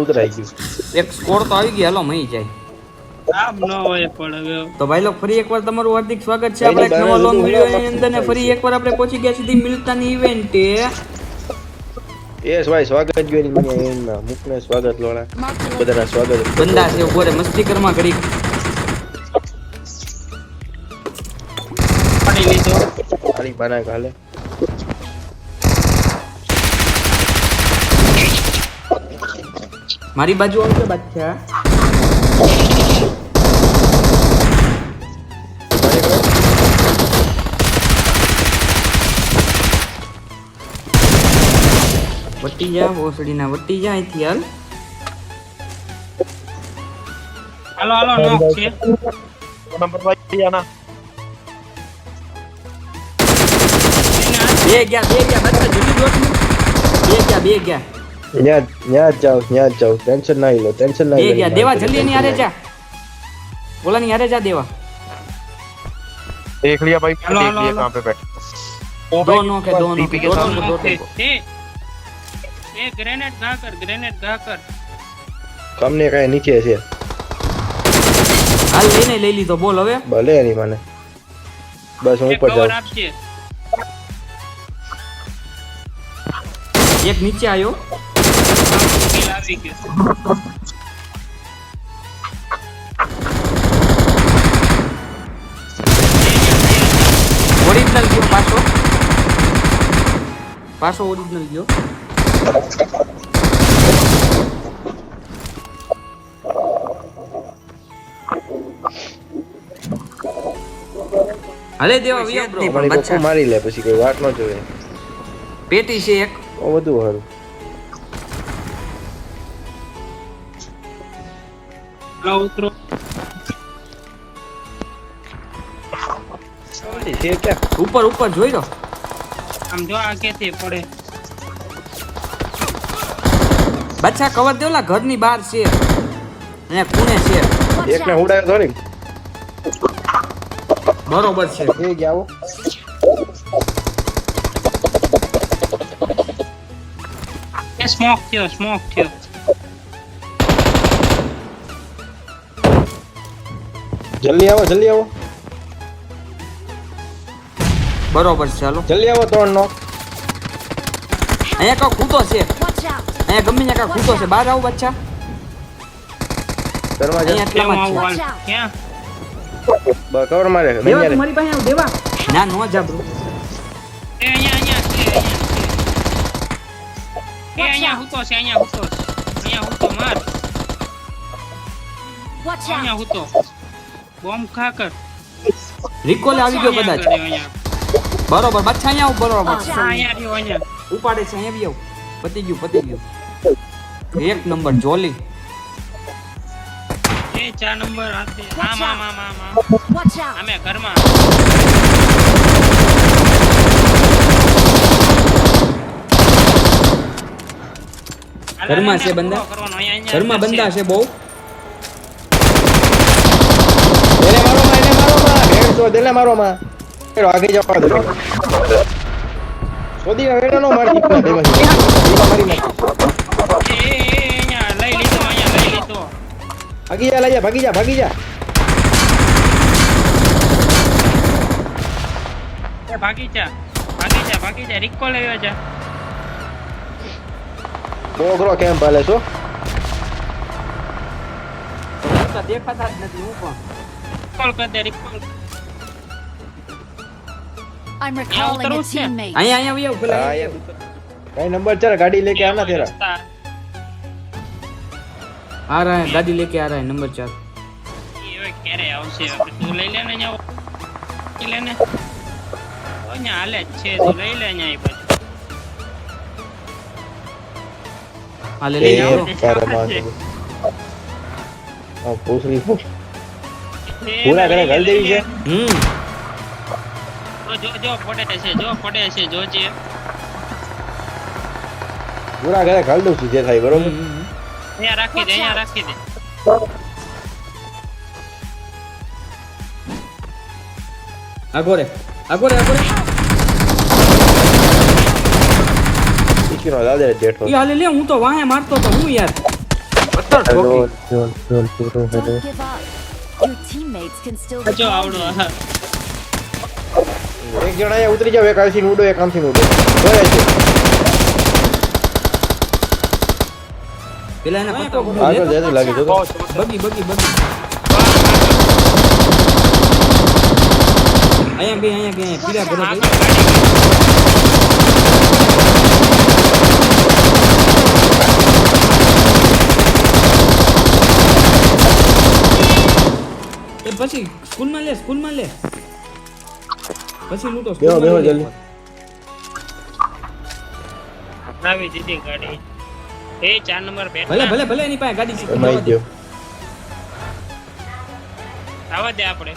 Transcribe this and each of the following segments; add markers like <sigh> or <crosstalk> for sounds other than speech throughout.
ઉતરાઈ ગયું. એક સ્કોર તો આવી ગયો. હેલો મહી જાય. આમ ન હોય પણ હવે. તો ભાઈ લોકો ફરી એકવાર તમારું હાર્દિક સ્વાગત છે. આપણે એક નવા લોંગ વિડિયો ની અંદર ને ફરી એકવાર આપણે પહોંચી ગયા સીધી મિલતાની ઇવેન્ટ યસ ભાઈ સ્વાગત ગયો ની મને એના મુકને સ્વાગત લોણા. બધાના સ્વાગત. બંદા છે ઊભો રે મસ્તી કરમાં કરી પાણી લીધો. પાણી બાના કાલે મારી બાજુ આવજો બાદશાહ. વટી જા ઓસડીના વટી જા અહીંથી હાલ. હાલો હાલો નોક છે નંબર ભાઈ. આના બે ગયા બે ગયા બચ્ચા જુદી દોટ બે ગયા બે ગયા. ન્યા ન્યા જ જાઓ ન્યા જ જાઓ ટેન્શન ના લો ટેન્શન ના બે લો ગયા દેવા જલ્દી એની હારે જા બોલા ની હારે જા દેવા देख लिया भाई हेलो, देख हेलो, लिया हेलो। कहाँ पे बैठे દો નો કે દો નો TP के દો सामने નો, દો એ નો. એ એ ગ્રેનેડ ઘા કર ગ્રેનેડ ઘા કર કમને કાંઈ નીચે છે હાલ લઈને લઈ લીધો બોલ હવે ભલે એની મને બસ હું એક ઉપર કવર જાઉં આપજે એક નીચે આવ્યો કિલ આવી ગયો ઓરિજિનલ ગયો પાછો. પાછો ઓરિજિનલ ગયો. હાલે દેવા વિયા બ્રો મારી લે પછી કોઈ વાત ન જોવે પેટી છે એક. ઓ બધું સારું. હાલો otro. ઉપર ઉપર જોઈ લો આમ જો આ કેથી પડે. બચ્ચા કવર દેવલા ઘરની બહાર છે? અહીંયા ખૂણે છે. એકને ઉડાયો તો ને બરોબર છે. એ એ સ્મોક થયો સ્મોક થયો. જલ્દી આવો જલ્દી આવો બરોબર છે ચાલો જલ્દી આવો ત્રણ નો અહીંયા કાંઈ ખૂતો છે Watch out! અહીંયા ગમે ત્યાં કાંઈ ખૂતો છે બહાર આવો બચ્ચા ઘરમાં અહીંયા જા કેમ એટલામાં જ આવું છે હાલ ક્યાં બ- કવર મારે દેવા નહીં તું મારી પાસે આવ દેવા ના નો જા બ્રો એ અહીંયા અહીંયા છે અહીંયા છે એ અહીંયા હુતો છે અહીંયા હુતો છે. અહીંયા હુતો માર Watch અહીંયા out! હુતો બોમ્બ ખા કર રિકોલ આવી ગયો કદાચ. બરોબર બચ્છા અહીંયા આવ બરોબર અહીંયા રહ્યો અહીંયા. ઉપાડે છે અહીંયા બી આવ પતી ગયું પતી ગયું. એક નંબર જોલી. એ ચાર નંબર હાથે. આમ આમ આમ આમ અમે ઘરમાં. ઘરમાં છે બંદા? કરવાનો, અહીંયા, અહીંયા ઘરમાં બંદા છે બહુ એને મારો માં એને મારો દેલે મારો માં. એરો આગે જવા દો. સોદી વેડો નો મારતી પેલા દે ઈલા મારી અહીંયા લઈ લીધો અહીંયા લઈ લીધો ભાગી જા લઈ જા ભાગી જા ભાગી જા. ભાગી જા ભાગી જા ભાગી જા રિકો લેવા જા બોગરો કેમ પાલે છો? દેખાતા જ નથી હું પણ કોલ કર દે રિકોલ I'm recalling a ઉતરવું છે? teammate. અહીંયા અહીંયા આવી આવ પેલા હા યાર કઈ નંબર ચાલ ગાડી લેકે આના તેરા રસ્તા. આ રહા હે ગાડી લેકે આ રહા હે નંબર ચાર એ હવે ક્યારે આવશે હવે તું લઈ લે ને અહીંયા લઈ લે ને ઓ, અહીંયા હાલે જ છે તું લઈ લે અહીંયા એ બાજુ હા લે એ લઈ આવો તારા જો જો પડે છે જો પડે છે જોજે પૂરા ઘરે ઘાલ દઉં છું જે થાય બરોબર? હમ, હમ. અહીંયા રાખી દે અહીંયા રાખી દે. આગો રે આગો રે આગો રે ઈકીનો દાદા જેઠો ઈ હાલે લે હું તો વાહે મારતો તો હું યાર. સત્તર ઠોકી. જોલ જોલ પૂરો hello Don't give up. Your teammates can still એક જણા અહીંયા ઉતરી જાવ એક આમથી ઉડો એક આમથી ઉડો જોયા છે. પેલા એને પત્તા આગળ જતું લાગે જો બગી બગી બગી. અહીંયા ગઈ અહીંયા અહીંયા પીલા એ પછી સ્કૂલમાં લે સ્કૂલમાં લે. પછી લૂટો બેહો બેહો લઈ જલ્દી? આવી દીધી ગાડી. એ ચાર નંબર બેઠા. ભલે ભલે ભલે એની પાસે ગાડી છે. એમાં ગયો. આવા દે આપણે.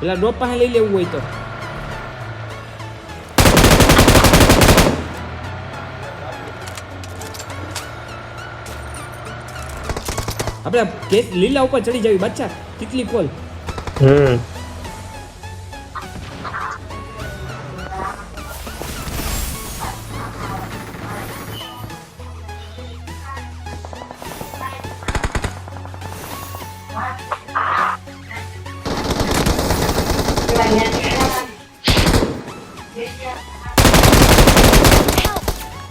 પેલા ડોપ પાસે લઈ લેવું હોય તો. આપણે લીલા ઉપર ચડી જાવી બચ્ચા. કેટલી કોલ? હમ.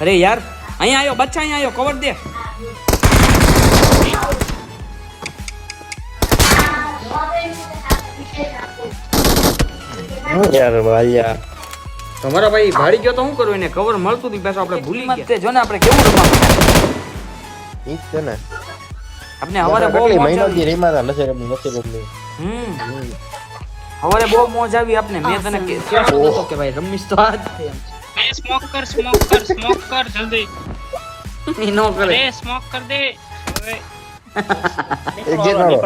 અરે યાર અહીંયા આવ્યો બચ્ચા અહીંયા આવ્યો કવર દે. યાર વાલિયા. તમારા ભાઈ ભાડી ગયો તો શું કરું એને? કવર મળતું હતું પાછું આપણે ભૂલી ગયા. જો ને આપણે કેવું રમવા ઈ છે ને. આપણે હવારે બહુ મોજ મહિનો આવી. થી રેમાં હતા નથી રમી નથી રમી હમ. હવારે બહુ મોજ આવી આપણે મેં તને કે- કે ભાઈ રમીશ તો આજ એમ. એ સ્મોક કર સ્મોક કર સ્મોક કર જલ્દી. ઈ નો કરે. એ સ્મોક કર દે. હવે એક જે નાળો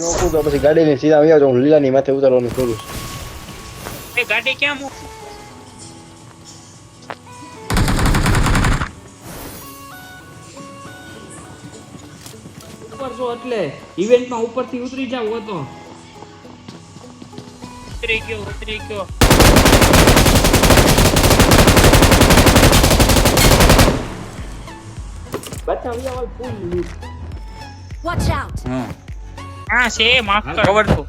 રોકું તો પછી ગાડી ની સીધા આવ્યા હું લીલા ની માથે ઉતારવાનું કરું. એ ગાડી ક્યાં મૂક? ઉપર જો એટલે ઇવેન્ટમાં ઉપરથી ઉતરી જાવ હો તો. ઉતરી ગયો ઉતરી ગયો. બચ્ચા આવ્યા હોય ફૂલ લૂટ Watch out. હા હા છે માફ કર કવર તો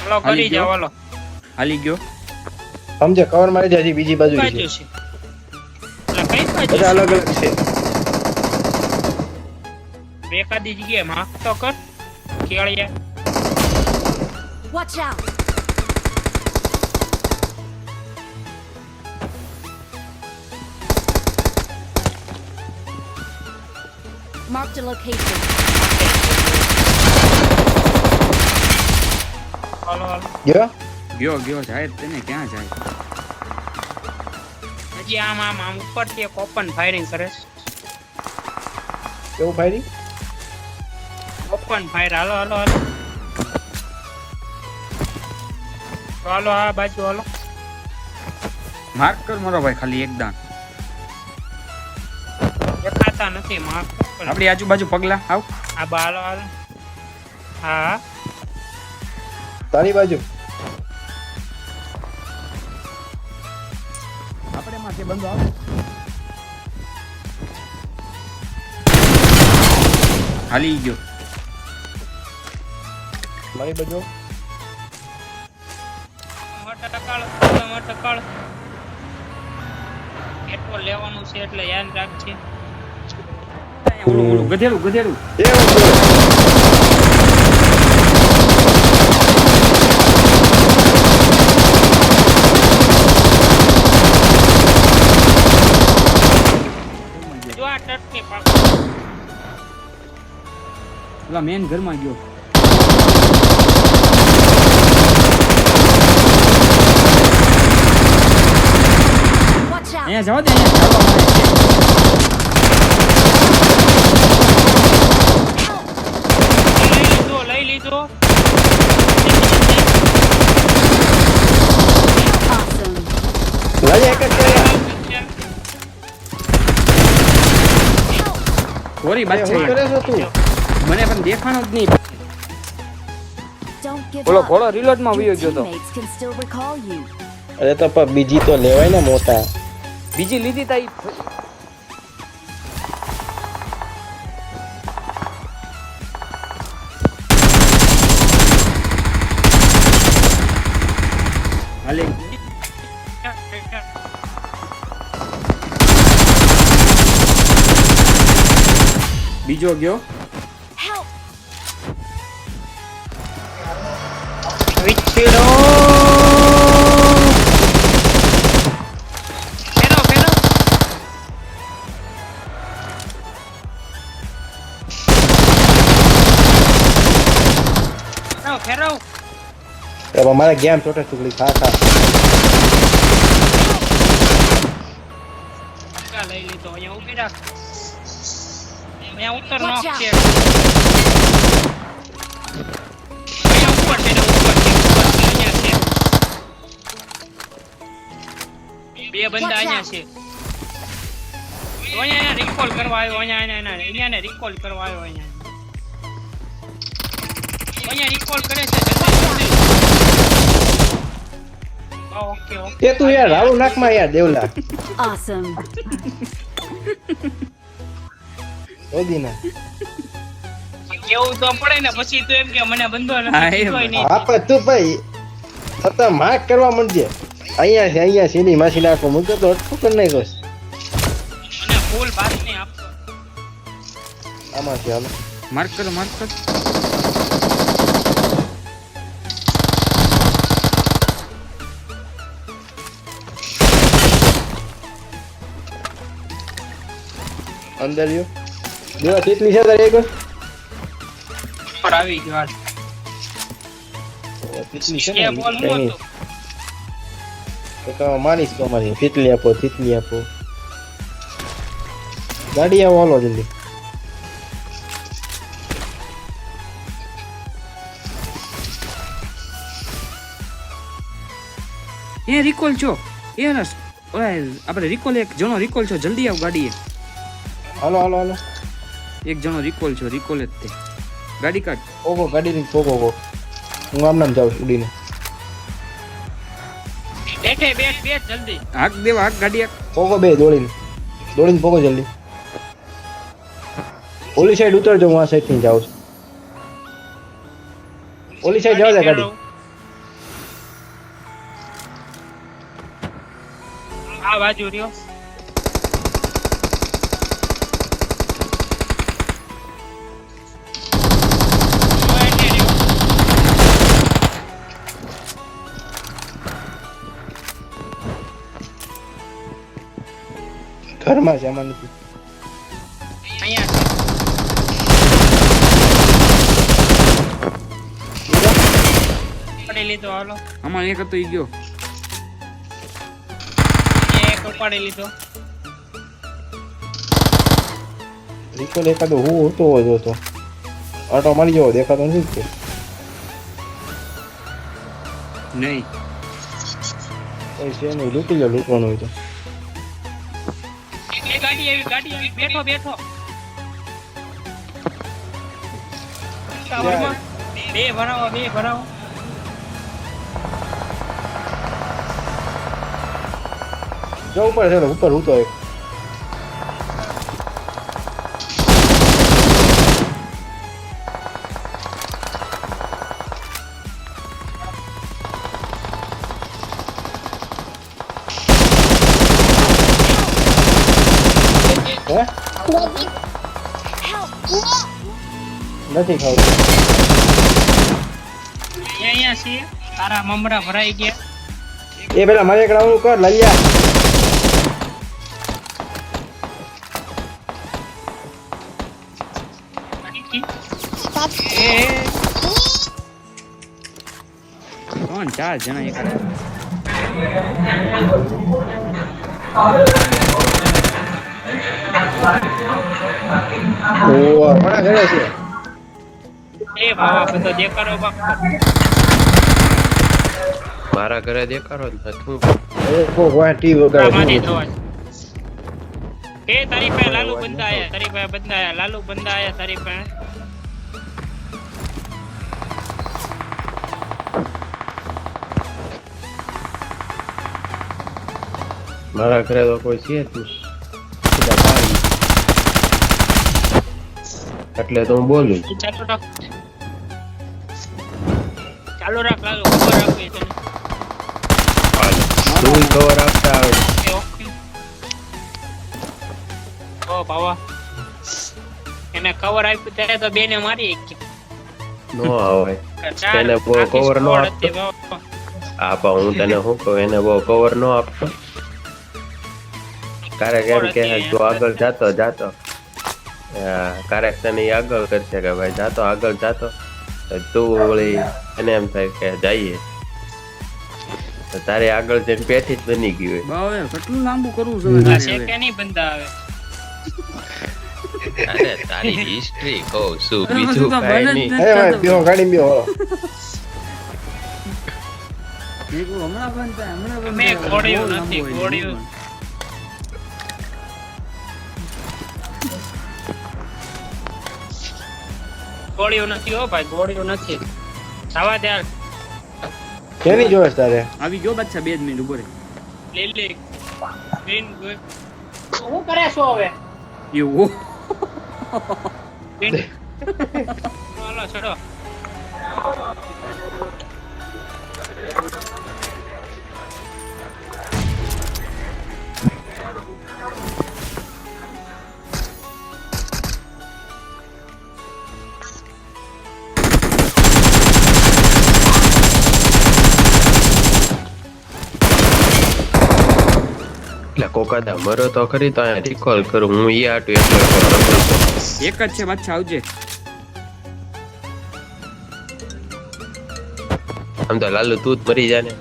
હાલો કરી જાવ હાલો હાલી ગયો સમજે કવર મારી દે હજી બીજી બાજુ બાજુ છે છે એટલે કઈ બાજુ બધા અલગ અલગ છે છે એકાદી જગ્યાએ માફ તો કર કેળિયા Watch out. Marked a location. હાલો હાલો ગયો? ગયો ગયો. જાય તેને ક્યાં જાય? હજી આમ આમ આમ ઉપરથી એક ઓપન ફાયરિંગ કરે છે. કેવું ફાયરિંગ ઓપન ફાયર હાલો હાલો હાલો. હાલો આ બાજુ હાલો. માર્ક કર મારો ભાઈ ખાલી એક દાન દેખાતા નથી માર્ક આપણી આજુબાજુ પગલા આવ. આ બાલ હાલો હા. તારી બાજુ. આપણે માં તે બંધો આવ. હાલી ગયો. મારી બાજુ. ટકાળ ટકાળ. પેટ્રોલ લેવાનું છે એટલે યાદ રાખજે. ઓલું ઓલું ગધેડું ગધેડું. એ ઓકે. જો આ ટટકે પાક મેન ઘરમાં ગયો. અહીંયા જવા દે અહીંયા લીધો એ હું બાદશાહ કરે છો તું મને પણ દેખાણો જ નહીં. ઓલો. ઘોડો રિલોડમાં Your વયો ગયો તો. અરે તો પણ બીજી તો લેવાય ને મોટા. બીજી લીધી તા ઈ બીજો ગયો Help! વિચરો ફેરો ફેરો ફેરો ફેરો હવે અહીંયા ઉત્તર નોક. છે અહીંયા ઉપર છે ને ઉપર છે ઉપર છે અહીંયા છે બે બંદા અહીંયા. છે તો અહીંયા રિકોલ કરવા આવ્યો અહીંયા અહીંયા અહીંયા ને રિકોલ કરવા આવ્યો અહીંયા અહીંયા રિકોલ કરે છે જલ્દી ઓકે ઓકે એ તું યાર દેવલા Awesome. <laughs> ઓદી ના કેવું તો પડે ને પછી તો એમ કે મને બંધો નથી એમ. કીધોય નહીં. હા પણ તું ભાઈ છતાં માર્ક કરવા માંડજે. અહીંયા છે અહીંયા સીની માસી નાખો મૂકો તો અટકું કરી નાખો મને ફૂલ બાત નહીં આપતો. આમાં છે હાલો. માર્ક કરો માર્ક કરો. અંદર દેવા કેટલી છે તારે એક પર આવી ગયો. કેટલી છે ને બોલ? તો માનીશ તો અમારી. તીતલી આપો તીતલી આપો. ગાડી આવો હાલો જલ્દી. એ રિકોલ છો? એ આપણે રિકોલ એક જણો રિકોલ છો. જલ્દી આવ ગાડીએ. હાલો હાલો હાલો. એક જણો રિકોલ છો રિકોલ જ તે. ગાડી કાઢ. ઓગો ગાડી ની પોગો પોગો હું આમ નામ જાઉં છું ઉડીને. બેઠે બેઠ બેઠ જલ્દી. હાક દેવા હાક ગાડી હાક. પોગો બે દોડીને. દોડીને પોગો જલ્દી. ઓલી સાઈડ ઉતરજો હું આ સાઈડથી જાઉં છું. ઓલી સાઈડ જવા દે ગાડી આ બાજુ રહ્યો. ઘરમાં છે આમાં નથી. લીધો હાલો. આમાં એક હતો ઈ ગયો. એક ઉપાડી લીધો. રિકોલ એકાદો હું હોતો જ હતો. આટો મારી જવો દેખાતો નથી ને નહીં. કઈ નહીં લૂંટી લો લૂંટવાનું હોય તો. એ ગાડી આવી ગાડી આવી. બેઠો બેઠો. ટાવરમાં બે ભરાવો બે ભરાવો. જો ઉપર છે ઉપર ઉતો એક. નથી ખાવું. એ અહીંયા તારા મમરા ભરાઈ ગયા. એ પેલા મારે એક રાઉન્ડ કર લલિયા એ ત્રણ ચાર જણા એક. ઘણા ઘરે છે. એ બાવા બધો દેખાડો મારા ઘરે દેખાડો જ નથી. એ કો વાહ વગાડે. એ તારી પાસે લાલુ બંદા આયા તારી પાસે બંદા આયા લાલુ બંદા આયા તારી પાસે. મારા ઘરે તો કોઈ છે જ. એટલે તો હું બોલું ચાલુ રાખ ચાલુ ખબર રાખવી તને તું કવર આપતા આવે ઓકે ઓકે. ઓ બાવા. એને કવર આપ્યું ત્યારે તો બેને મારી નો આવે. એને બહુ કવર નો આપતો? હતી, બાપ. આ પણ હું તને શું કહું એને બહુ કવર નો આપતો. ક્યારેક એમ કે તું આગળ જાતો જાતો. ક્યારેક તને આગળ કરશે કે ભાઈ જાતો આગળ જાતો. તો વળી અને એમ થાય કે જઈએ. તારે આગળ જઈને પેઠી જ બની ગઈ હોય. હવે કેટલું લાંબુ કરવું છે છે કે નહીં બંધા આવે. અરે તારી હિસ્ટ્રી કહું છું બીજું કાંઈ નહીં. એ ભાઈ ગાડી મેં હમણાં બંધ બંધ લાંબુ નથી, ગોળીઓ નથી હો ભાઈ ગોળીઓ નથી. આવા ત્યાર કેવી જોવે તારે? આવી ગયો બચ્ચા બે જ મિનિટ ઊભો રે લે. લે ગ્રીન હું કરે છો હવે? એવું. હાલો છોડો કોકાદા મરો તો ખરી તો અહીંયા રિકોલ કરું. હું ઈ આટું એક જ છે બાદશાહ આવજે આમ તો લાલુ તું જ મરી જાને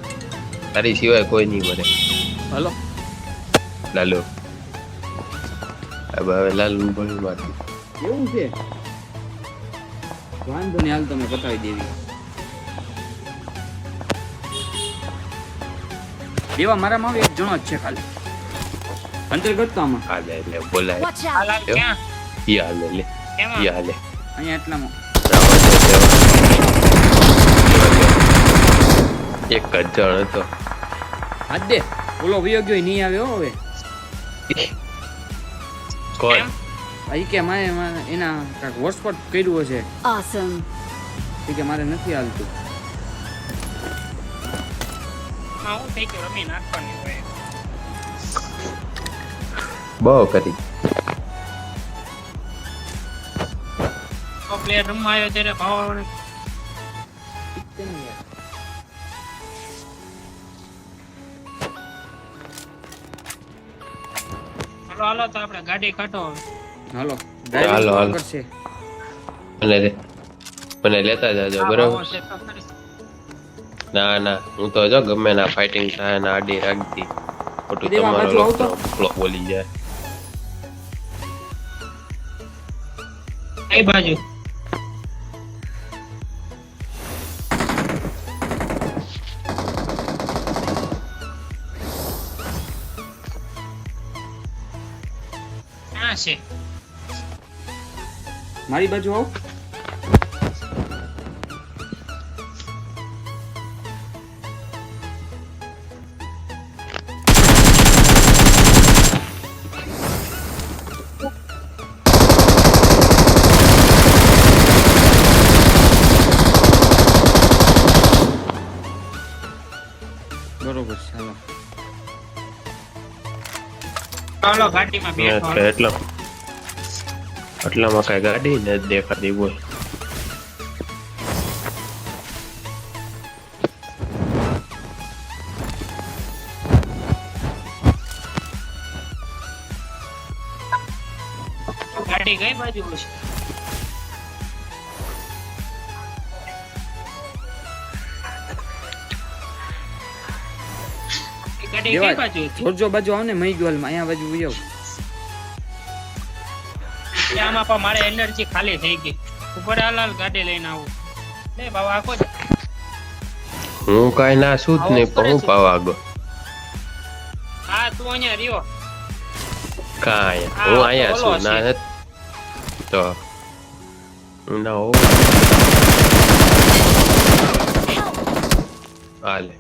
તારી સિવાય કોઈ નહીં મરે. હલો. લાલુ. હવે લાલુ બોલી માર એવું છે? વાંધો નહીં હાલ તમે બતાવી દેવી. દેવા મારામાં એક જણો જ છે ખાલી. અંતર્ગત તો આમાં હાલે લે બોલાય. હાલ, ક્યાં? હાલે લે ઈ અહીંયા એટલામાં. એક જ હતો. હાથ દે ઓલો વયો ગયો નહીં આવ્યો હવે? કોણ અહીં કે મારે એના કાંઈક હોટસ્પોટ કર્યું હશે. Awesome! એ કે મારે નથી હાલતું. હા હું થઈ ગયો રમી નાખવાની હોય. બહુ કરી તો પ્લેયર રમવા આવ્યો ત્યારે ભાવ હાલો હાલો તો આપણે ગાડી કાઢો હાલો હાલો, હાલો. કરશે મને લે- મને લેતા જાજો આ બરોબર ભાવો છે તો ખરી. ના ના હું તો જો ગમે ના ફાઇટિંગ થાય ના આડી રાખતી ખોટું દેવા તમારો પાછું આવતો? લોકનો ફ્લો બોલી જાય કઈ બાજુ. મારી બાજુ આવ. એટલે એટલામાં કઈ ગાડી ને દેખાતી બોલ. જોરજો બાજુ આવ ને મહી ગયો અહીંયા બાજુ ઉયો આમાં પણ મારે એનર્જી ખાલી થઈ ગઈ. ઉપર હાલાલ હાલ ગાડી લઈને આવું. લે બાવા આખો હું કાઈ ના છું જ નહીં પણ હું પાવા ગો હા તું અહીંયા રહ્યો. કાંઈ. હું અહીંયા છું ના. તો ના હો હાલે.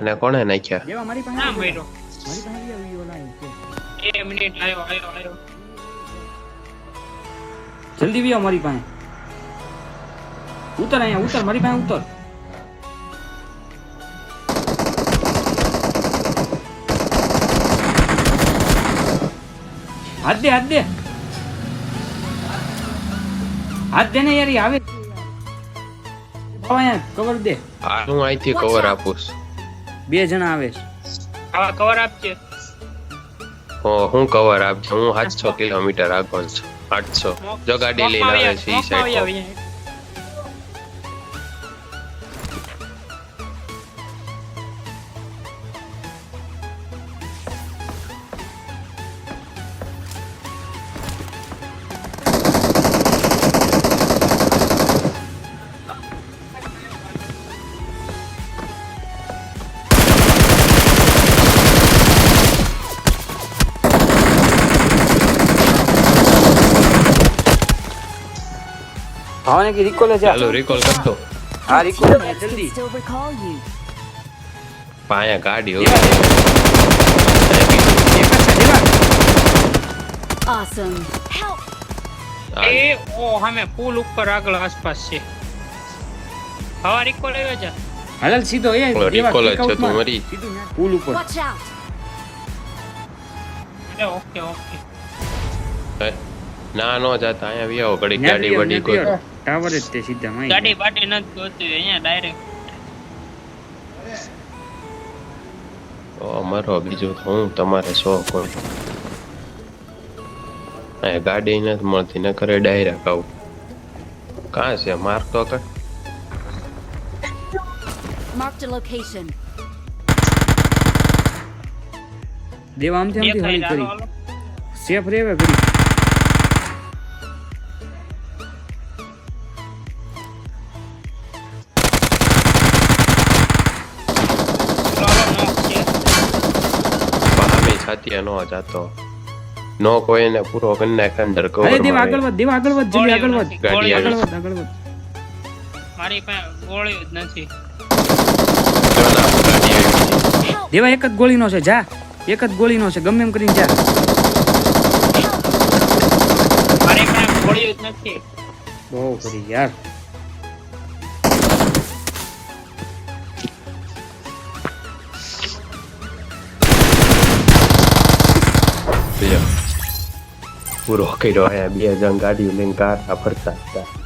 અને કોણે નાખ્યા? દેવા મારી પાસે ના મર્યો મારી પાસે આવ્યો આવી ઓલા એ મિનિટ આવ્યો આવ્યો આવ્યો જલ્દી વિયો મારી પાસે. ઉતર અહીંયા ઉતર મારી પાસે ઉતર. હાથ દે હાથ દે. હાથ દે ને યાર આવે કવર દે. હું અહીંથી કવર આપું છું. બે જણા આવે છે. આવા કવર આપજે. હો હું કવર આપજો. હું સાતસો કિલોમીટર આગળ છું. 800 જો ગાડી લઈને આવે છે ઈ સાઈડ ભાવને કે રિકોલે જા ચાલો રિકોલ કરતો હા રિકોલે જા, Can જલ્દી still recall you. પાયા ગાડી હોય. દેવા, એક જ છે દેવા Awesome. Help! આ એ ઓ સામે પુલ ઉપર આગળ આસપાસ છે હવા રિકોલ આવ્યો છે હાલ સીધો એ ઓલો દેવા recall જ kick out છે, તું માં. મરી. સીધું ન્યા પુલ ઉપર Watch out! એટલે ઓકે ઓકે હે? ના નો જાતા અહીંયા વી આવો ઘડી ન્યા ગાડી પીયો, વડી ન્યા પીયો. કોઈ ટાવર જ તે સીધા માં ગાડી બાટી નથી જોતી અહીંયા ડાયરેક્ટ તો અમારો બીજું હું તમારે શો કોઈ એ ગાડી નથી મળતી ને કરે ડાયરેક્ટ આવું. કાં છે? માર્ક તો કર. માર્ક ધ લોકેશન દેવા આમથી આમથી હળી હાલો, કરી. સેફ રેવે કરી પામી નો જાતો નો કોઈને પૂરો કરી નાખે અંદર અરે દેવ દેવા આગળ વધ દેવ આગળ વધ જલ્દી આગળ વધ. ગાડી આગળ વધ આગળ વધ. મારી પાસે ગોળી જ નથી. દેવા એક જ ગોળીનો છે જા. એક જ ગોળીનો છે ગમે એમ કરીને જા. મારી પાસે ગોળી જ નથી. બહુ કરી યાર. પૂરો કર્યો અહીંયા બે જણ ગાડીઓ લઈને કાઢતા ફરતા હતા